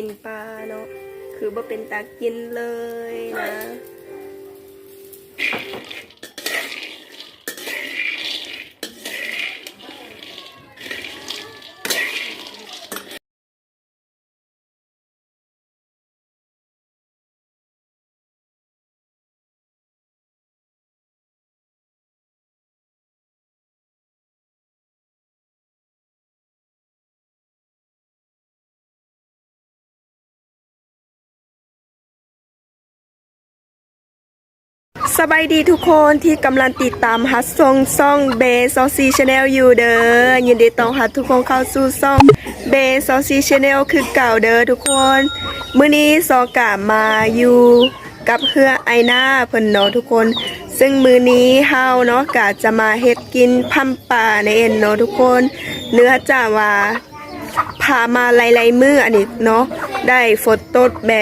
ปิ่นปลาเนาะคือบ่เป็นตากินเลยนะ สบายดีทุกคนที่กำลังติดตามฮัทซองซ่องเบซอซีชาแนลอยู่เด้อยินดีต้อนรับทุกคนเข้าสู่ซ่องเบซอซีชาแนลคือเก่าเด้อทุกคนมื้อนี้ซอกะมาอยู่กับเฮือไอหน้าเพิ่นเนาะทุกคน ซึ่งมื้อนี้เฮาเนาะกะจะมาเฮ็ดกินพัมป่าในเอ็นเนาะทุกคน เนื้อจาว่าพามาหลายๆมืออันนี้เนาะได้ฝนตกแบ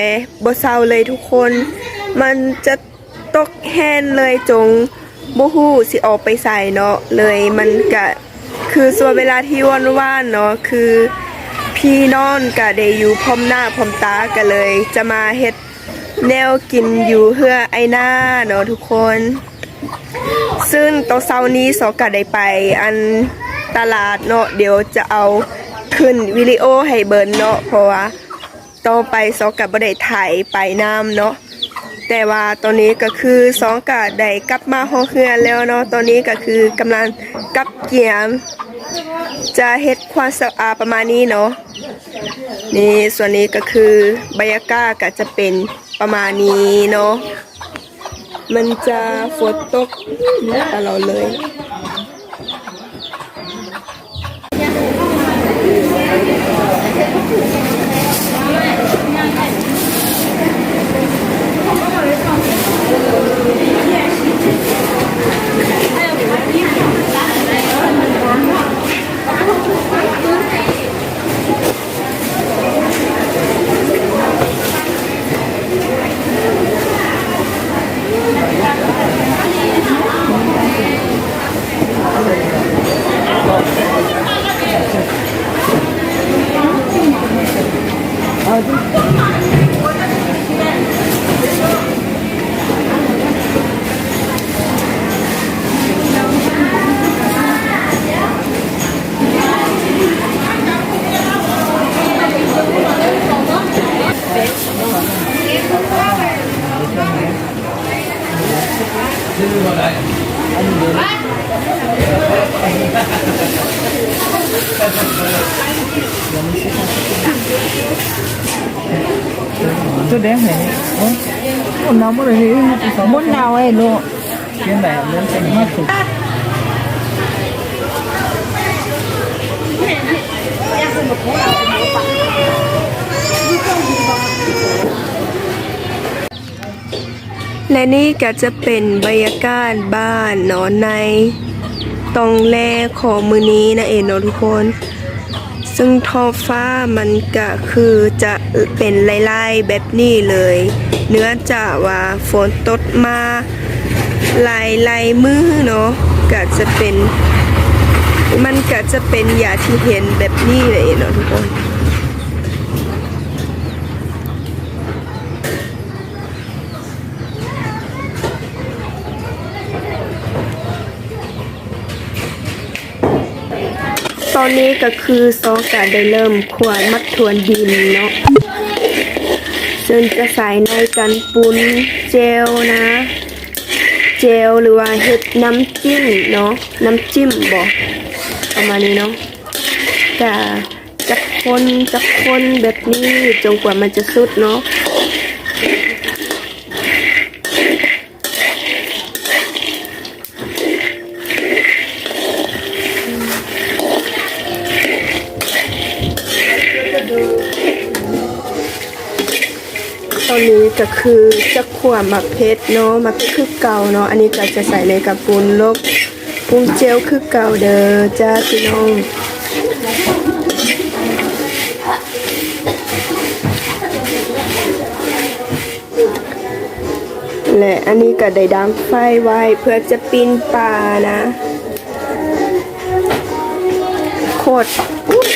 บ่เศร้าเลยทุกคน มันจะ ตกแห้งเลยจงบ่ฮู้สิออกไปใส่เนาะเลยมันก็คือส่วนเวลาที่ว่านๆเนาะคือพี่น้องก็ได้อยู่พร้อมหน้าพร้อมตากันเลย จะมาเฮ็ดแนวกินอยู่เพื่อไอหน้าเนาะทุกคน ซึ่งตอนเช้านี้สอกัดได้ไปอันตลาดเนาะเดี๋ยวจะเอาขึ้นวิดีโอให้เบิร์นเนาะเพราะว่าต่อไปสอกัดบ่ได้ถ่ายไปน้ำเนาะ แต่ว่าตอนนี้ก็คือสองกัดได้กลับมาห้องเฮือนแล้วเนาะตอนนี้ก็คือกำลังกลับเกียม จะเฮ็ดความสะอาดประมาณนี้เนาะนี่ส่วนนี้ก็คือบรรยากาศก็จะเป็นประมาณนี้เนาะมันจะฝนตกตลอดเลย Tôi đếm Ủa? Ủa nó mới là hiểu Muốn nào ấy luôn Cái này lên xanh mắt และนี่ก็จะเป็นบรรยากาศบ้านเนอนในตรงแรกของมือนี้นะเองเนาะทุกคน ซึ่งท้องฟ้ามันก็คือจะเป็นลายๆแบบนี้เลย เนื้อจากว่าฝนตกมาลายลายๆมือเนาะก็จะเป็น มันก็จะเป็นอย่างที่เห็นแบบนี้เลยเนาะทุกคน ตอนนี้ก็คือซองกาได้เริ่มขวานมัดทวนดินเนาะซึ่งจะใส่ในกันปุนเจลนะ เจลหรือว่าเห็ดน้ำจิ้มเนาะน้ำจิ้มบอกประมาณนี้เนาะแต่จะคนจะคนแบบนี้จนกว่ามันจะสุดเนาะ นนี้ก็คือจะขวหมักเพชรเนาะมักเพชรคือเก่าเนาะอันนี้ก็จะใส่ในกระปุนลบปรุงเจลคือเก่าเด้อจ้าพี่น้องและอันนี้ก็ได้ดังไฟไว้เพื่อจะปีนป่านะ โคตรอุ๊ย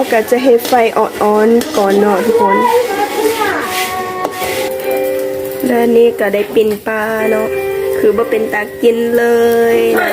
เขาก็จะให้ไฟอ่อนๆก่อนเนาะทุกคนแล้วนี่ก็ได้ปิ่นปลาเนาะคือบ่เป็นตากินเลยนะ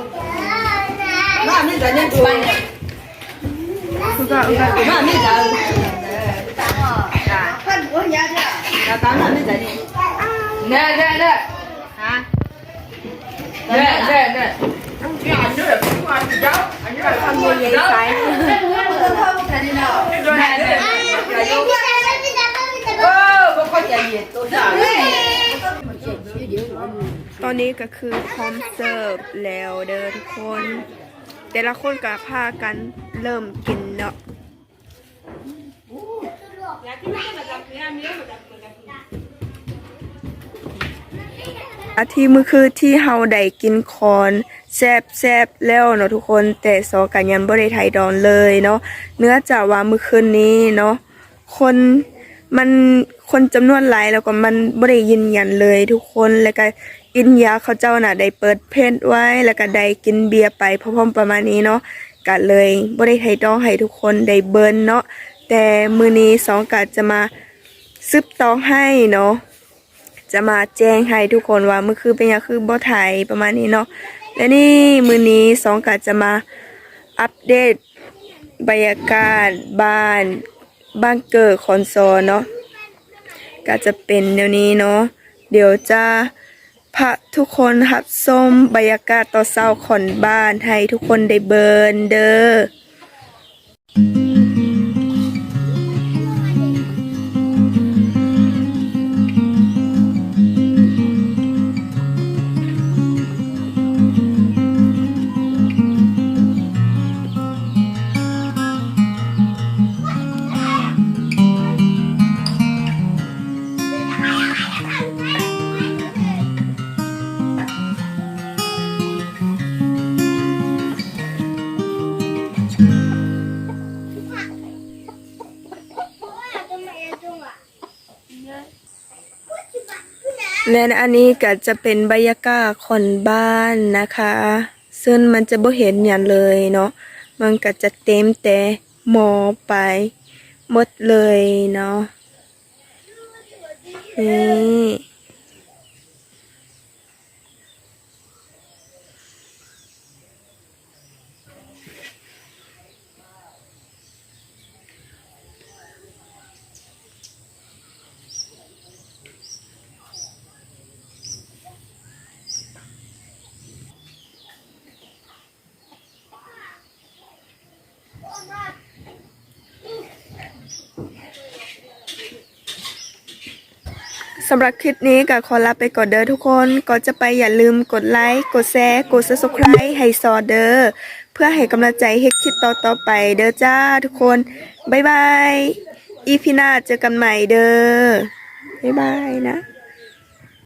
Mami tak nyentuh. Suka, suka. Mami tak. Kan gua nyata. Tak tahu nak ni jadi. Dah, dah, dah. Ha? Dah, dah, dah. Ini anjur, ini anjur. Anjur akan gua nyata. ตอนนี้ก็คือพร้อมเสิร์ฟแล้วเดินคน แต่ละคนก็พากันเริ่มกินเนาะอาทิมือคือที่เฮาได้กินคอนแซบแซบแล้วเนาะทุกคนแต่ซอกันยังบ่ได้ไทยดอนเลยเนาะเนื้อจากว่ามือคืนนี้เนาะคนมันคนจำนวนหลายแล้วก็มันบ่ได้ยินยันเลยทุกคนแล้วก็ อินยาเขาเจ้าน่ะได้เปิดเพจไว้แล้วก็ได้กินเบียร์ไปพร้อมๆประมาณนี้เนาะก็เลยบ่ได้ไทยดองให้ทุกคนได้เบิร์นเนาะแต่มือนี้สองกะจะมาซึบตองให้เนาะจะมาแจ้งให้ทุกคนว่ามือคือเป็นยังคือบ่ไทยประมาณนี้เนาะและนี่มือนี้สองกะจะมาอัปเดตบรรยากาศบ้านบ้านเกิดคอนโซลเนาะก็จะเป็นเดี๋ยวนี้เนาะเดี๋ยวจะ พระทุกคนหับส้มบรรยากาศต่อเศร้าขอนบ้านให้ทุกคนได้เบิร์นเด้อ และอันนี้ก็จะเป็นบรรยากาศขอนบ้านนะคะ ซึ่งมันจะบ่เห็นอย่างเลยเนาะมันก็จะเต็มแต่หมอไปหมดเลยเนาะนี่ สำหรับคลิปนี้ก็ขอลาไปก่อนเด้อทุกคนก็จะไปอย่าลืมกดไลค์กดแชร์กด subscribe ให้ซอเด้อเพื่อให้กำลังใจให้คลิปต่อๆไปเด้อจ้าทุกคนบ๊ายบายอีพีหน้าเจอกันใหม่เด้อบ๊ายบายนะ